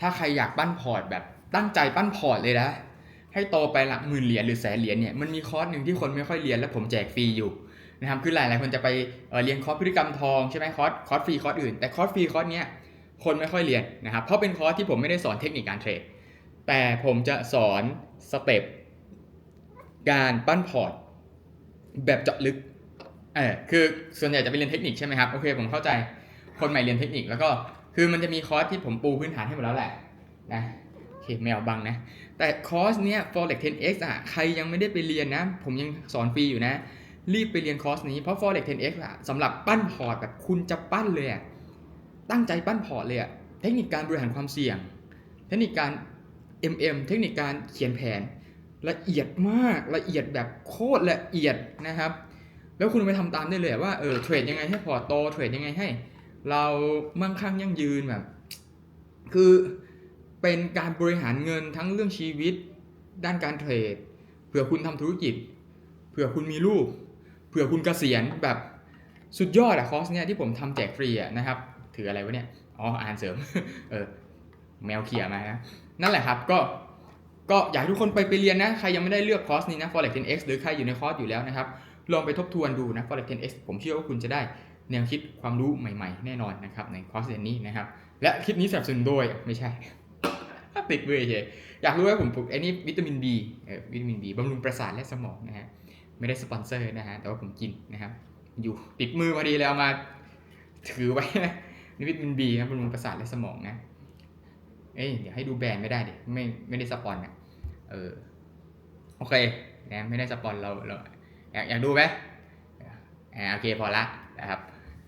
ถ้าใครอยากปั้นพอร์ตแบบตั้งใจปั้นพอร์ตเลยนะ ให้โตไปหลักหมื่นเหรียญหรือแสนเหรียญเนี่ยมันมีคอร์สหนึ่งที่คนไม่ค่อยเรียนและผมแจกฟรีอยู่นะครับคือหลายหลายๆคนจะไปเเรียนคอร์สพฤติกรรมทองใช่ไหมคอร์สคอร์สฟรีคอร์สอื่นแต่คอร์สฟรีคอร์สเนี้ยคนไม่ค่อยเรียนนะครับเพราะเป็นคอร์สที่ผมไม่ได้สอนเทคนิคการเทรดแต่ผมจะสอนสเต็ปการปั้นพอร์ตแบบเจาะลึกเออคือส่วนใหญ่จะไปเรียนเทคนิคใช่ไหมครับโอเคผมเข้าใจคนใหม่เรียนเทคนิคแล้วก็ คือมันจะมีคอร์สที่ผมปูพื้นฐานให้หมดแล้วแหละนะโอเคไม่เอาบังนะ แต่คอร์สเนี้ย forex 10x อะใครยังไม่ได้ไปเรียนนะ ผมยังสอนฟรีอยู่นะ รีบไปเรียนคอร์สนี้เพราะ forex 10x อะสำหรับปั้นพอร์ตแบบคุณจะปั้นเลยอะตั้งใจปั้นพอร์ตเลยอะเทคนิคการบริหารความเสี่ยง เทคนิคการ MM เทคนิคการเขียนแผน ละเอียดมากละเอียดแบบโคตรละเอียดนะครับ แล้วคุณไปทำตามได้เลยว่าเออเทรดยังไงให้พอร์ตโตเทรดยังไงให้ เรามั่งคั่งยั่งยืนแบบ คือเป็นการบริหารเงินทั้งเรื่องชีวิต ด้านการเทรดเผื่อคุณทำธุรกิจเผื่อคุณมีลูกเผื่อคุณเกษียณแบบสุดยอดอะคอร์สเนี้ยที่ผมทำแจกฟรีอะนะครับ ถืออะไรวะเนี่ยอ๋ออ่านเสริมเออแมวเขี่ยมานะนั่นแหละครับก็ก็อยากให้ทุกคนไปไปเรียนนะ ใครยังไม่ได้เลือกคอร์สนี้นะ forex 10x หรือใครอยู่ในคอร์สอยู่แล้วนะครับ ลองไปทบทวนดูนะ forex 10x ผมเชื่อว่าคุณจะได้ แนวคิดความรู้ใหม่ๆ แน่นอนนะครับในคอร์สเรียนนี้นะครับ และคลิปนี้สนับสนุนโดยไม่ใช่ติดมือเฉยอยากรู้ว่าผมปลูกไอ้นี่วิตามิน B เออวิตามิน B บำรุงประสาทและสมองนะฮะไม่ได้สปอนเซอร์นะฮะแต่ว่าผมกินนะครับ อยู่ติดมือพอดีแล้วมาถือไว้นะนี่วิตามิน B นะบำรุงประสาทและสมองนะเอ้ยเดี๋ยวให้ดูแบรนด์ไม่ได้ดิไม่ไม่ได้สปอนอะเออโอเคนะไม่ได้สปอนเราเราอยากอยากดูไหมอ่าโอเคพอละนะครับ